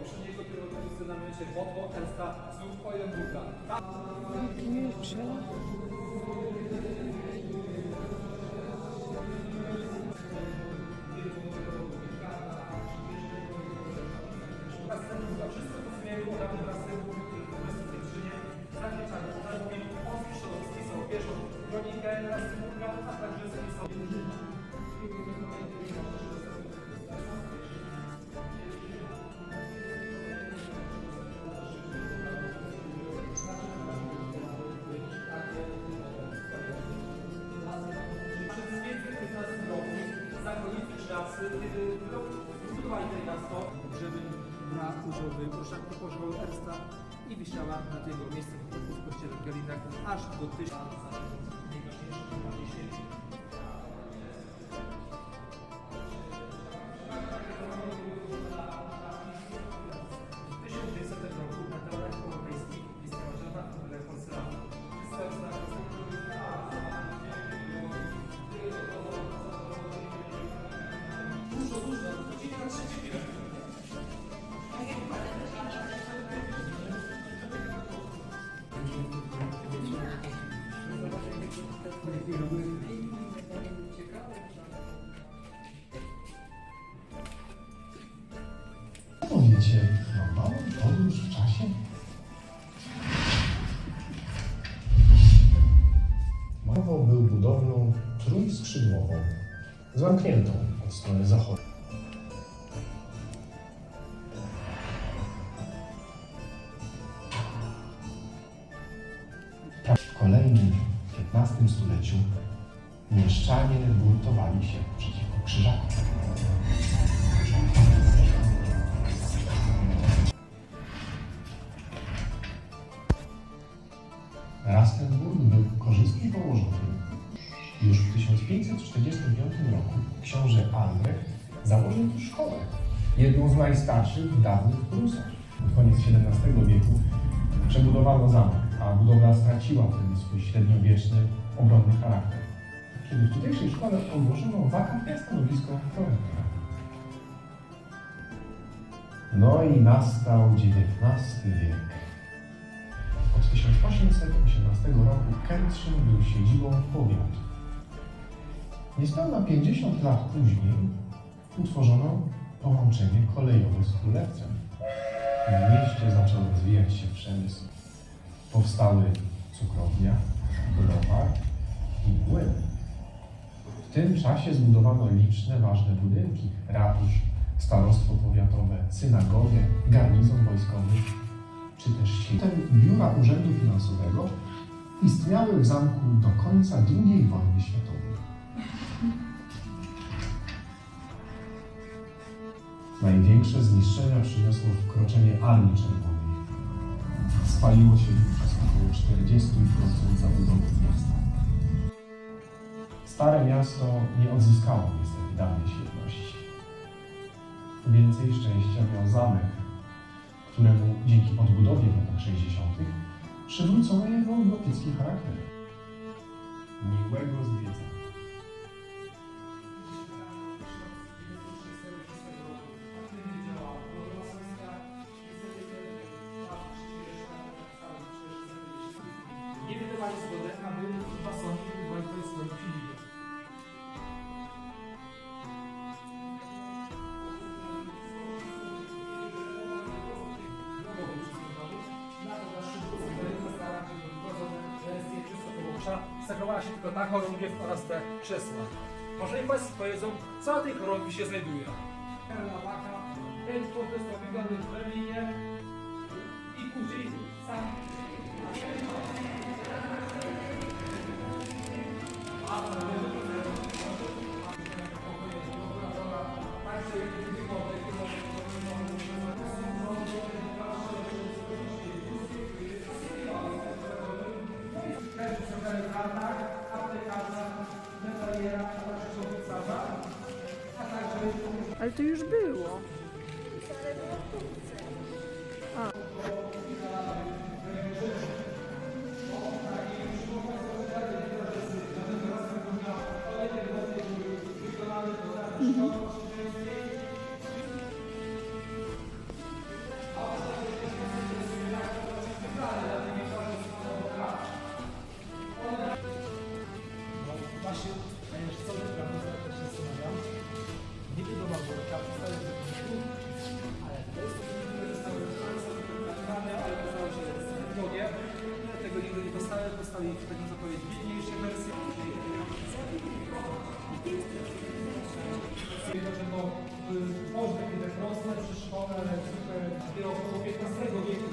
poprzedniego tygodnia wykonamy się Wodwo, Elsta, Znów, Ojenbuka. Wszystko pierwszą kronikę, następną a także spisał Przez 515 roku zakonnicy krzyżacy zbudowali miasto, żeby na używy uszach położył Ersta i wisiała na tego miejscu w kościele w Galinach aż do 1000. W Powiecie, no mały podróż w czasie? Mową był budowlą trójskrzydłową, zamkniętą od strony zachodniej. W kolejnym, XV stuleciu mieszczanie buntowali się przeciwko krzyżakom. Raz ten bunt był korzystnie położony. Już w 1545 roku książę Albrecht założył tu szkołę, jedną z najstarszych w dawnych Prusach. Pod koniec XVII wieku przebudowano zamek, a budowla straciła wtedy swój średniowieczny, obronny charakter. Kiedy w tutejszej szkole ogłoszono wakantne stanowisko prorektora. No i nastał XIX wiek. Od 1818 roku Kętrzyn był siedzibą powiatu. Niespełna 50 lat później utworzono połączenie kolejowe z Królewcem. W mieście zaczął rozwijać się przemysł. Powstały cukrownia, browar i młyn. W tym czasie zbudowano liczne ważne budynki, ratusz, starostwo powiatowe, synagogę, garnizon wojskowy, czy też siedzibę biura Urzędu Finansowego istniały w zamku do końca II wojny światowej. Największe zniszczenia przyniosło wkroczenie Armii Czerwonej. Spaliło się wówczas około 40% zabudowy miasta. Stare miasto nie odzyskało niestety dawnej świetności. Więcej szczęścia miał zamek, dzięki odbudowie w latach 60. przywrócono jego gotycki charakter. Miłego zwiedzania. Nie wydawali zgody, Zakrowała się tylko ta chorągiew oraz te krzesła. Może i Państwo powiedzą, co na tej chorągwi się znajduje. W Berlinie i później sam Ale to już było. W Turce. Właśnie, co Tego nigdy nie dostałem, dostali w takim zapowiedzi biedniejsze wersje. Wiem, że no, można takie tak rosnę przy szkole, ale super. Dopiero około XV wieku